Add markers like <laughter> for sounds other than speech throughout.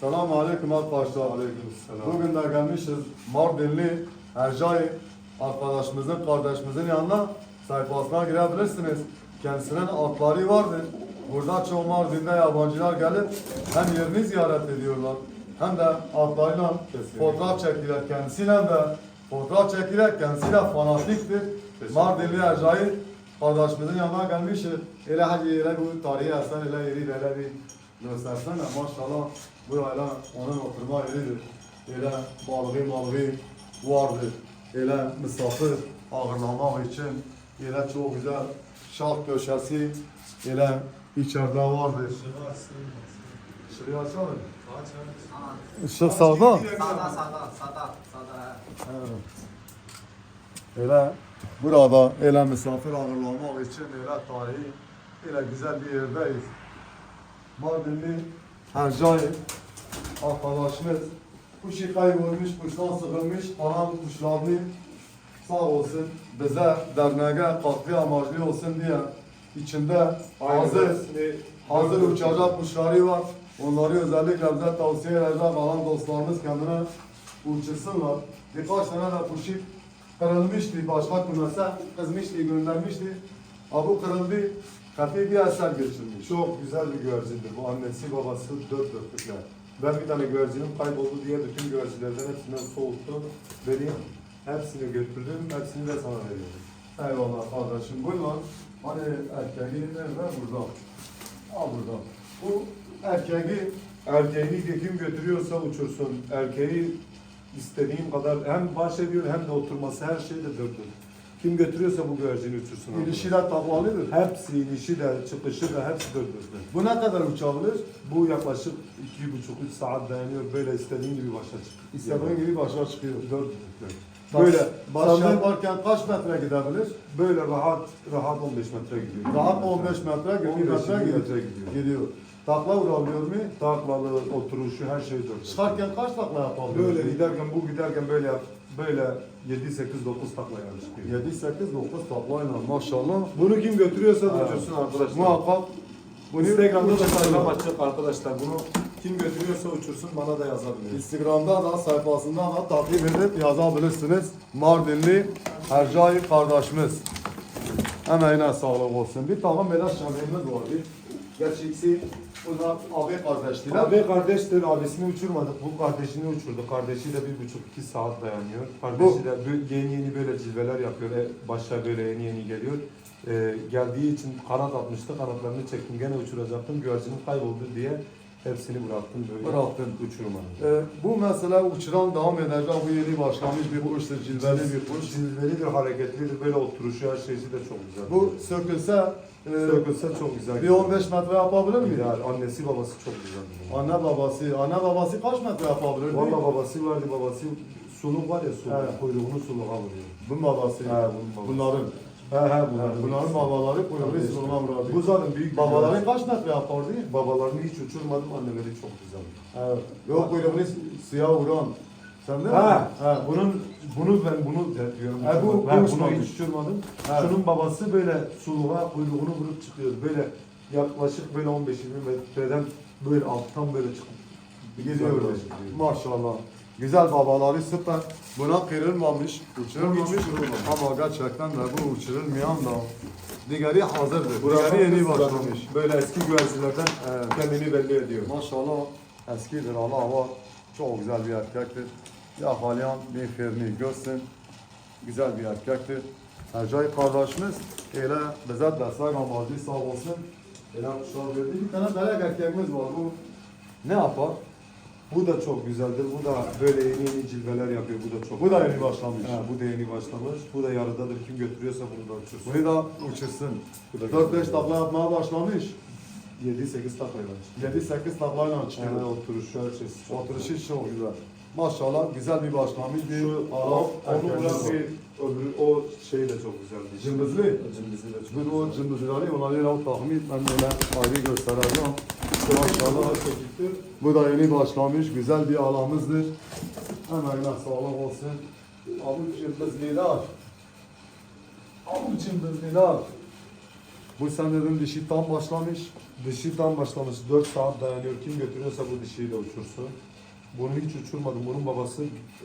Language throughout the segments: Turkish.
Selamun Aleyküm arkadaşlar. Aleykümselam. Bugün de gelmişiz Mardinli Ercai arkadaşımızın, kardeşimizin yanına sayfasına girebilirsiniz. Kendisinin atları vardır. Burada çoğu Mardin'de yabancılar gelip hem yerini ziyaret ediyorlar hem de atlarıyla Kesinlikle. fotoğraf çekiler. Kendisiyle de fotoğraf çekiler. Kendisi de fanatiktir. Kesinlikle. Mardinli Ercai kardeşimizin yanına gelmişiz. Ele hadi ele bu tarihi eser ele yeri ele bir göstersene maşallah burayla onun oturma yeridir. Ele balığı malığı vardır. Ele misafir ağırlamak için ele çok güzel şark köşesi ele içeride vardır. Şuraya açalım. Işık sağda. Sada sada sada sada. Evet. Elə burada elə misafir ağırlamaq için elə tarihi, elə güzel bir yerdeyiz. Mardinli Hercai arkadaşımız kuşu kaybolmuş, kuştan sıkılmış, kalan kuşlarını sağ olsun bize derneğe katkı amaçlı olsun diye içinde hazır hazır uçacak kuşları var. Onları özellikle bize tavsiye edecek alan dostlarımız kendine uçursunlar. Birkaç tane de kuşu kırılmıştı, başka kümese kızmıştı, göndermişti. Ha bu kırıldı, hafif bir eser geçirmiş. Çok güzel bir güvercindir. Bu annesi babası dört dörtlükler. Ben bir tane güvercinim kayboldu diye bütün güvercinlerden hepsinden soğuttum. Vereyim. Hepsini götürdüm. Hepsini de sana veriyorum. Eyvallah kardeşim. Buyurun. Hani erkeği nerede? Burada. Al burada. Bu erkeği Erkeğini de kim götürüyorsa uçursun. Erkeği istediğim kadar hem baş ediyor hem de oturması her şey de dört dört. Kim götürüyorsa bu güvercini uçursun. abi. takvalıdır. Hepsi inişi de çıkışı da hepsi dört dörtlük. Bu ne kadar uçabilir? Bu yaklaşık iki buçuk üç saat dayanıyor. Böyle istediğin gibi başa çık. İstediğin gibi başa çıkıyor. Dört dörtlük. Böyle Böyle baş senden- yaparken kaç metre gidebilir? Böyle rahat rahat 15 metre gidiyor. Rahat 15 metre, 20 15 metre gidiyor. metre gidiyor. gidiyor. Takla vurabiliyor mu? Taklalı, oturuşu her şey dört. Çıkarken kaç takla yapabiliyor? Böyle giderken bu giderken böyle yap. Böyle 7 8 9 takla yani çıkıyor. 7, 8, 9 taklayla maşallah. Bunu kim götürüyorsa Evet. uçursun arkadaşlar. Muhakkak Bunu Instagram'da da sayfam açık arkadaşlar. Bunu kim götürüyorsa uçursun bana da yazabilir. Instagram'da da sayfasında da takip edip yazabilirsiniz. Mardinli Hercai kardeşimiz. Emeğine sağlık olsun. Bir tane böyle şabeğimiz vardı. Gerçeksi bunlar abi kardeştiler. Abi kardeştir, abisini uçurmadık. Bu kardeşini uçurdu. Kardeşi de bir buçuk iki saat dayanıyor. Kardeşi de yeni yeni böyle cilveler yapıyor. E, başa böyle yeni yeni geliyor. E, geldiği için kanat atmıştı. Kanatlarını çektim. Gene uçuracaktım. Güvercinim kayboldu diye hepsini bıraktım böyle. Bıraktın. Uçurmadım. Ee, bu mesela uçuran devam edecek. Bu yeni başlamış bir kuştur. Cilveli bir kuş. Cilvelidir, hareketlidir. Böyle oturuşu her şeysi de çok güzel. Bu sökülse e, sökülse çok güzel. bir 15 metre yapabilir mi? Yani annesi babası çok güzel. Anne babası, anne babası kaç metre yapabilir? Valla babası vardı babası suluk var ya suluk. Evet. Kuyruğunu suluğa vuruyor. Bunun babası. He, bunun babası. Bunların. He he Yani bunların babaları kuyruğu sırma vurardı. Bu zaten büyük Babaları kaç metre yapardı? Babalarını hiç uçurmadım anneleri çok güzel. Evet. Yok kuyruğunu siyah vuran. Sen de mi? Ha. bunun bunu ben bunu de diyorum. Ha, bu- ben bu bunu hiç uçurmadım. Ha. Şunun babası böyle suluğa kuyruğunu vurup çıkıyor. Böyle yaklaşık böyle 15-20 metreden böyle alttan böyle çıkıp. Gidiyor. Maşallah. Güzel babaları süper. Buna kırılmamış, uçurulmamış. Ama gerçekten de bu uçurulmayan da diğeri hazırdır. Buralar Diğeri yeni başlamış. Böyle eski güvercinlerden Evet. kendini belli ediyor. Maşallah eskidir Allah var. Çok güzel bir erkektir. Yakalayan bir ferini görsün. Güzel bir erkektir. Ercai kardeşimiz öyle bize destek amacı sağ olsun. Öyle kuşlar verdi. Bir tane dayak erkeğimiz var. Bu ne yapar? Bu da çok güzeldir. Bu da böyle yeni yeni cilveler yapıyor. Bu da çok Bu da yeni başlamış. Ha, bu da yeni başlamış. Bu da yarıdadır. Kim götürüyorsa bunu da uçursun. Bunu da uçursun. Bu da 4-5 takla yapmaya başlamış. 7-8 taklayla çıkıyor. 7-8 taklayla çıkıyor. Yani oturuşu her çok Oturuşu çok güzel. Maşallah güzel bir başlangıç. Bir Şu Arap onu bırak bir öbürü o şey de çok güzeldi. Cımbızlı? Cımbızlı da çok Bir o cımbızları onları o tahmin ben böyle ayrı göstereceğim. Maşallah. Bu da yeni başlamış. Güzel bir alamızdır. Emeğine sağlık olsun. Abi cımbızlılar. Abi cımbızlılar. Bu sen dedin dişi tam başlamış. Dişi tam başlamış 4 saat dayanıyor. Kim götürüyorsa bu dişiyi de uçursun. Bunu hiç uçurmadım. Bunun babası,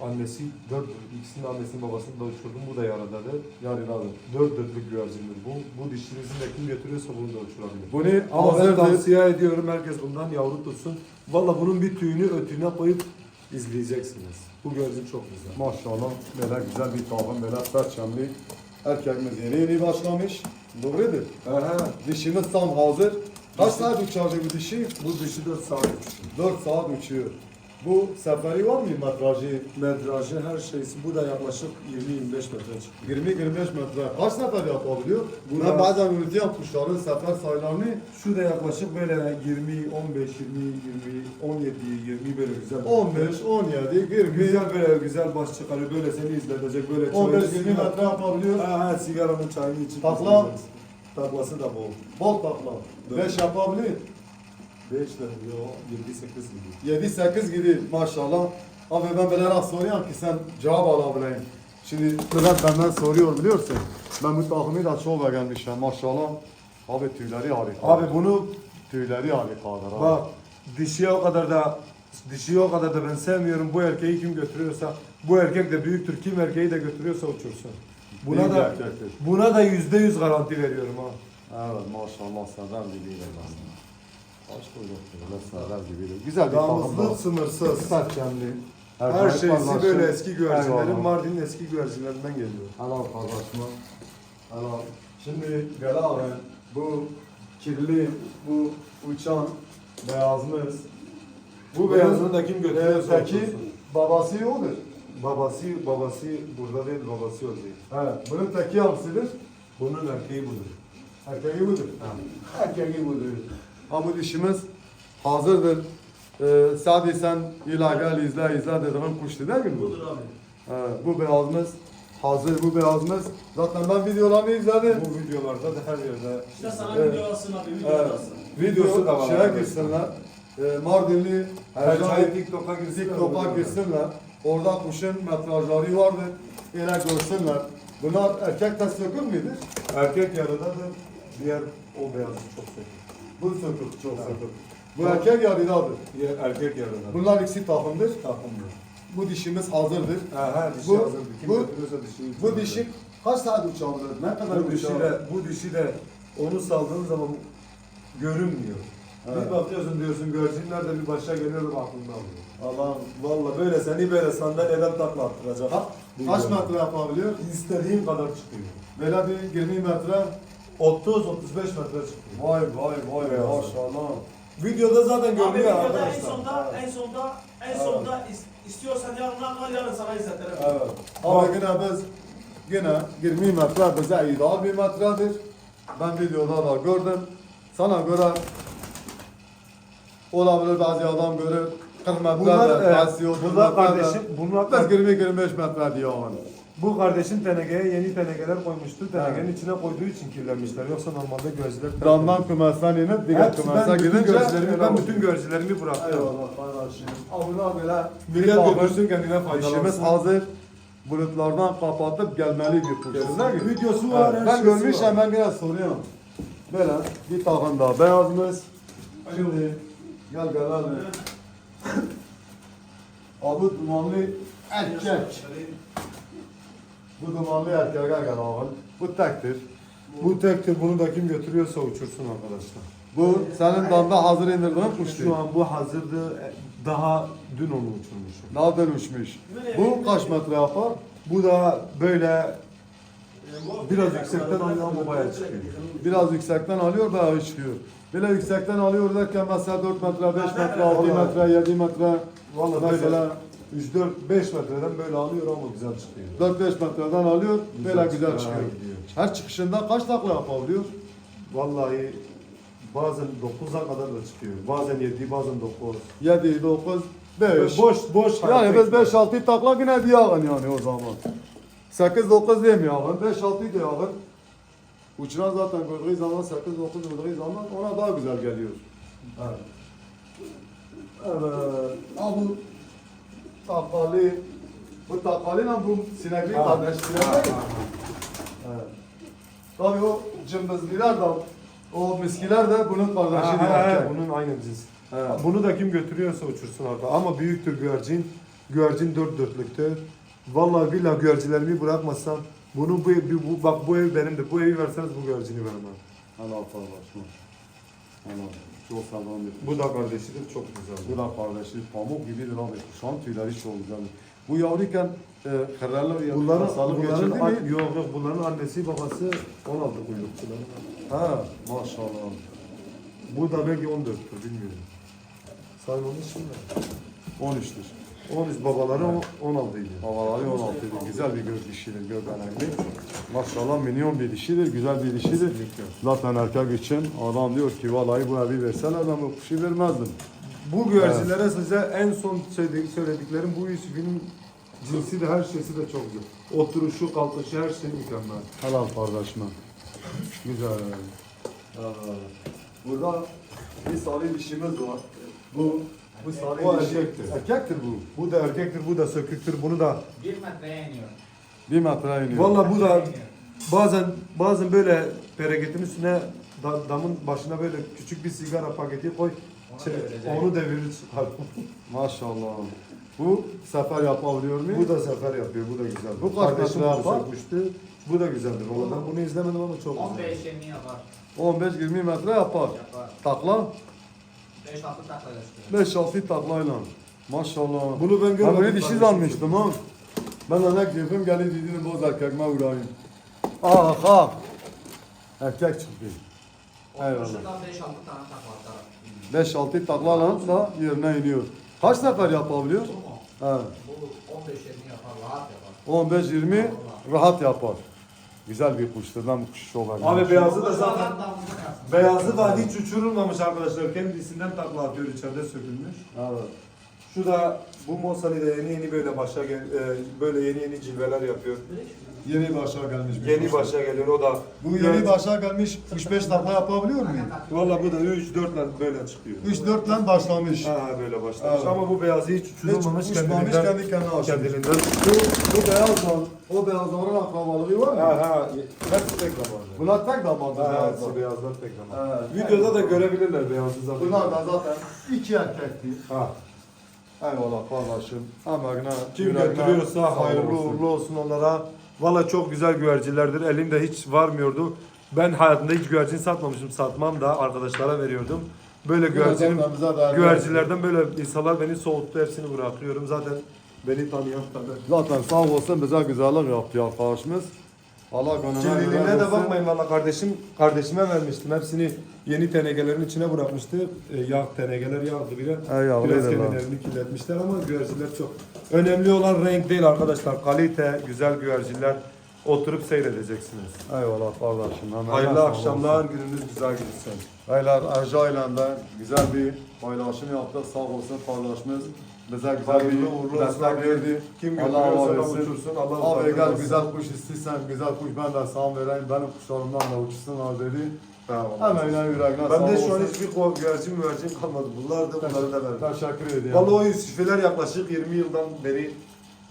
annesi, dört, ikisinin annesinin babasını da uçurdum. Bu da yaradadır. Yani abi. Dört dörtlük güvercindir bu. Bu dişimizin de kim götürüyorsa bunu da uçurabilir. Bunu Ama ben hazır tavsiye ediyorum herkes bundan yavru tutsun. Valla bunun bir tüyünü ötüne koyup izleyeceksiniz. Bu güvercin çok güzel. Maşallah böyle güzel bir tavan böyle perçemli. Erkekimiz yeni yeni başlamış. Doğrudur. Aha, Dişimiz tam hazır. Kaç saat uçacak bu dişi? bu dişi 4 saat uçuyor. 4 saat uçuyor. Bu seferi var mı metrajı? Metrajı her şeysi bu da yaklaşık 20-25 metre çıkıyor. 20-25 metre. Kaç sefer yapabiliyor? Bu ben da- bazen unutuyorum kuşların sefer sayılarını. Şu da yaklaşık böyle 20, 15, 20, 20, 17, 20 böyle güzel. 15, 17, 20, Güzel böyle güzel baş çıkarıyor. Böyle seni izletecek. Böyle 15 çayını 20 metre yapabiliyor. Ha, ha, sigaranın çayını içip Takla. izleyeceksin. Taklası da bol. Bol takla. 5 yapabilir. 5 de yok 7 8 gibi. 7-8 gibi maşallah. Abi ben böyle rast soruyorum ki sen cevap alabileyim. Şimdi Bülent benden soruyor biliyorsun. Ben bu takımı da çok beğenmişim maşallah. Abi tüyleri harika. Abi bunu tüyleri harikadır abi. bak dişiye o kadar da dişiye o kadar da ben sevmiyorum. Bu erkeği kim götürüyorsa bu erkek de büyüktür. Kim erkeği de götürüyorsa uçursun. Buna Büyük da erkektir. buna da yüzde yüz garanti veriyorum ha. Evet maşallah serdar gibiydi ben. Koyduk böyle serdar gibiydi. Güzel bir takım Damızlık da. sınırsız. Serçemli. Her Erciyes şeysi kardeşim. böyle eski güvercinlerin. Mardin'in eski güvercinlerinden geliyor. Helal kardeşim. Helal. Şimdi abi bu kirli, bu uçan beyazımız. Bu beyazını da kim götürüyorsa Peki babası odur. Babası, babası burada değil, babası orada. Evet. Bunun teki hangisidir? Bunun erkeği budur. Erkeği budur. Erkeği budur. Ha bu dişimiz hazırdır. Ee, sadece sen ila gel izle izle dediğin kuştu değil mi? Budur abi. Evet, bu beyazımız hazır bu beyazımız. Zaten ben videolarını izledim. Bu videolarda da her yerde İşte sana Evet. video alsın abi, video Evet. alsın. Videosu da var Şeye arkadaşlar. girsinler. Ee, Mardinli Hercai TikTok'a girsinler. TikTok'a girsinler. Orada kuşun metrajları vardır. Yine görsünler. Bunlar erkek de sökür müdür? Erkek yarıdadır, diğer o beyazı çok seviyor. Bu sökür, çok sökür. Bu erkek yarıdadır. Erkek yarıdadır. Bunlar ikisi takımdır. takımdır. Bu dişimiz hazırdır. Ha, ha dişi Bu- hazır. Kim bu- dişi Bu dişi kaç saat uçabilir? Ne kadar bu dişi de, bu dişi de onu saldığın zaman görünmüyor. Evet. Bir bakıyorsun diyorsun güvercinler de bir başa geliyor da aklında alıyor. Allah'ım. Valla böyle seni böyle sandalyeden takla attıracak. Bu Kaç metre yapabiliyor? İstediğin kadar çıkıyor. Böyle bir 20 metre. 30-35 metre çıkıyor. Vay vay vay Beyaz. maşallah. Videoda zaten Abi görünüyor videoda en arkadaşlar. sonda, en sonda, en Evet. sonda is- istiyorsan yarın al, yarın sana izletirim. Evet. Abi yine biz yine 20 metre bize ideal bir metredir. Ben videoda da gördüm. Sana göre olabilir bazı adam görür 40 metre Bunlar, de, e, bazı 30 bunlar metre de. kardeşim, bunlar Biz 20-25 metre diyor yani. Bu kardeşin tenekeye yeni tenekeler koymuştu. Tenekenin içine koyduğu için kirlenmişler. Yoksa normalde gözler Damdan kümesten inip diğer Hepsi kümese ben bütün gidince gözlerimi, ben bütün gözlerimi bıraktım. Eyvallah kardeşim. Abuna böyle Millet götürsün kendine İşimiz faydalansın. hazır. Bulutlardan kapatıp gelmeli bir mi? Videosu var, her ben şeysi görmüşüm ben biraz soruyorum. Böyle bir takım daha beyazımız. Şimdi gel gel abi. Abi dumanlı erkek. Bu dumanlı erkek abi. Bu tektir. Bu tektir bunu da kim götürüyorsa uçursun arkadaşlar. Bu senin damda hazır indirdiğin kuş değil. Şu an bu hazırdı. Daha dün onu uçurmuşum. Daha dönüşmüş. Bu kaç metre yapar? Bu da böyle Biraz yüksekten oynayan babaya çıkıyor. Biraz yüksekten alıyor bayağı çıkıyor. Böyle yüksekten alıyor derken mesela 4 metre, 5 metre, 6 Vallahi. metre, 7 metre. Valla Mesela mesela 3-4-5 metreden böyle alıyor ama güzel çıkıyor. 4-5 metreden alıyor, böyle Güzel güzel çıkıyor, çıkıyor. ha, gidiyor. Her çıkışında kaç takla yapabiliyor? Vallahi bazen 9'a kadar da çıkıyor. Bazen 7, bazen 9. 7, 9, 5. Boş boş. Yani biz hareket. 5-6 takla yine diyağın yani o zaman. 8-9 demiyorsun, 5-6 diyağın. Uçuran zaten gördüğü zaman 8-9 gördüğü zaman ona daha güzel geliyor. Evet. Evet. Ha bu takali, bu takaliyle bu sinekli Ha. kardeş sinekli. Ha, ha, Evet. Tabii o cımbızlılar da O miskiler de bunun Ha, kardeşi ha, ha, erkek. bunun aynı cins. He. Bunu da kim götürüyorsa uçursun arka. Ama büyüktür güvercin. Güvercin dört dörtlüktür. Vallahi billahi güvercilerimi bırakmasam bunu bu, bu bak bu ev benimdir. Bu evi verseniz bu güvercini vermem. Helal kardeşim. Helal. Çok sağlam bir Bu da kardeşidir çok Bu güzel. da kardeşi pamuk gibidir abi. Kuşağın tüyleri çok güzel. Bu yavruyken e, kırlarla bir Bunların, hastalık bunların geçirdi mi? yok yok bunların annesi babası 16 kuyrukçular. Ha maşallah. Bu da belki 14'tür bilmiyorum. Saymamış mı? 13'tür. 13 babaları o- 16 idi. Havaları 16 idi. Güzel bir göz dişidir, göbenekli. Maşallah minyon bir dişidir, güzel bir dişidir. Zaten erkek için adam diyor ki vallahi bu evi verseler ben bu kuşu vermezdim. Bu güvercinlere size en son söyledi- söylediklerim bu Yusuf'un cinsi de her şeysi de çok güzel. Oturuşu, kalkışı her şey mükemmel. Helal kardeşim. Güzel. Burada bir sarı dişimiz var. Bu bu sarı O dişi erkektir. Erkektir bu. Bu da erkektir, bu da söküktür. Bunu da Bir metreye iniyor. Bir metre iniyor. Vallahi bu da Metreye bazen bazen böyle peregetin üstüne da- damın başına böyle küçük bir sigara paketi koy. Onu Şey, devirecek. onu devirir çıkar. <laughs> Maşallah. Bu sefer yapabiliyor mu? bu da sefer yapıyor, bu da güzel. Bu kaç Kardeşim metre bunu yapar? sökmüştü. Bu da güzeldir. Vallahi ben bunu izlemedim ama çok güzel. 15 20 yapar. 15-20 metre yapar. Yapar. Takla 5-6 takla çıkıyor. 5-6 taklayla. Maşallah. Bunu ben Ben görmedim. bunu dişi zanmıştım ha. Ben ne girdim geldi dedim boz erkekme uğrayayım. Ah ah. Erkek çıktı. Eyvallah. Oturuşundan 5-6 tane takla atar. 5-6 taklayla da yerine iniyor. Kaç sefer yapabiliyor? He. Bu 15-20 yapar. Rahat yapar. 15-20 rahat yapar. Güzel bir kuştur. Ben bu çok beğendim. Abi beyazı da zaten. Beyazı da hiç uçurulmamış arkadaşlar. Kendisinden takla atıyor içeride sökülmüş. Evet. Şu da bu Mosali de yeni yeni böyle başa gel, e, böyle yeni yeni cilveler yapıyor. Yeni başa gelmiş. bir Yeni kuş. başa geliyor o da. Bu yeni başa gelmiş 3-5 takla yapabiliyor mu? Valla bu da 3 4 böyle çıkıyor. 3-4 lan başlamış. Ha böyle başlamış Evet. ama bu beyazı hiç Hiç uçurulmamış uçmamış kendiliğinden. kendi kendine açmış. kendiliğinden. Bu, bu beyazdan, o beyazların akrabalığı var mı? Ha ha hepsi tek zamanlı. Bunlar tek damardır Ha, beyazlar. hepsi beyazlar tek zamanlı. Evet. Videoda da görebilirler beyazı zaten. Bunlar da zaten iki erkekti. Ha. Eyvallah kardeşim. Emeğine, Kim yüreğine götürüyorsa hayırlı olsun. uğurlu olsun onlara. Valla çok güzel güvercinlerdir. Elimde hiç varmıyordu. Ben hayatımda hiç güvercin satmamışım. Satmam da arkadaşlara veriyordum. Böyle güvercinim, bize güvercinlerden böyle insanlar beni soğuttu. Hepsini bırakıyorum. Zaten beni tanıyan tanır. Zaten sağ olsun bize güzellik yaptı arkadaşımız. Allah Cemil'ine göre de bakmayın valla kardeşim kardeşime vermiştim. Hepsini yeni tenekelerin içine bırakmıştı. E, yağ tenekeler yağdı bile. Ey yavrum, Biraz kendilerini kirletmişler ama güvercinler çok. Önemli olan renk değil arkadaşlar. Kalite, güzel güvercinler. Oturup seyredeceksiniz. Eyvallah kardeşim. Emeğine Hayırlı akşamlar, olsun. gününüz güzel geçsin. Beyler Erca ile güzel bir paylaşım yaptı. Sağ olsun paylaşımız. Bize güzel Hayırlı bir uğurlu olsun. destek verdi. Kim götürüyorsa uçursun. Allah Abi gel utandırmasın. güzel kuş istiyorsan güzel kuş ben de sana vereyim. Benim kuşlarımdan da uçsunlar dedi. Tamam. Hemen yüreğine Ben sağ de şu an olsun. hiçbir güvercin müvercin kalmadı. Bunlar da bunları da verdim. Teşekkür ediyorum. Vallahi o Yusufiler yaklaşık 20 yıldan beri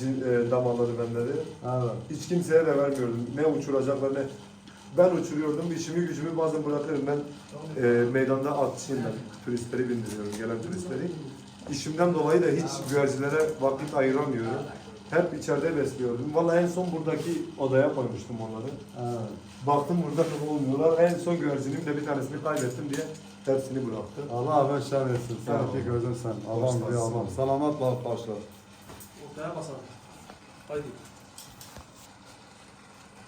cin- e, damarları bendedir. Evet. Hiç kimseye de vermiyordum. Ne uçuracaklar ne. Ben uçuruyordum. İşimi gücümü bazen bırakıyorum. Ben e, meydanda atçıyım ben. Turistleri bindiriyorum. Gelen turistleri. İşimden dolayı da hiç güvercinlere vakit ayıramıyorum. Hep içeride besliyordum. Vallahi en son buradaki odaya koymuştum onları. evet. Baktım burada çok olmuyorlar. En son güvercinim de bir tanesini kaybettim diye hepsini bıraktım. Allah ben şen etsin. Sen ki gözün sen. Allah'ım Başlasın. bir Allah. Selametle arkadaşlar. Ortaya basalım. Haydi.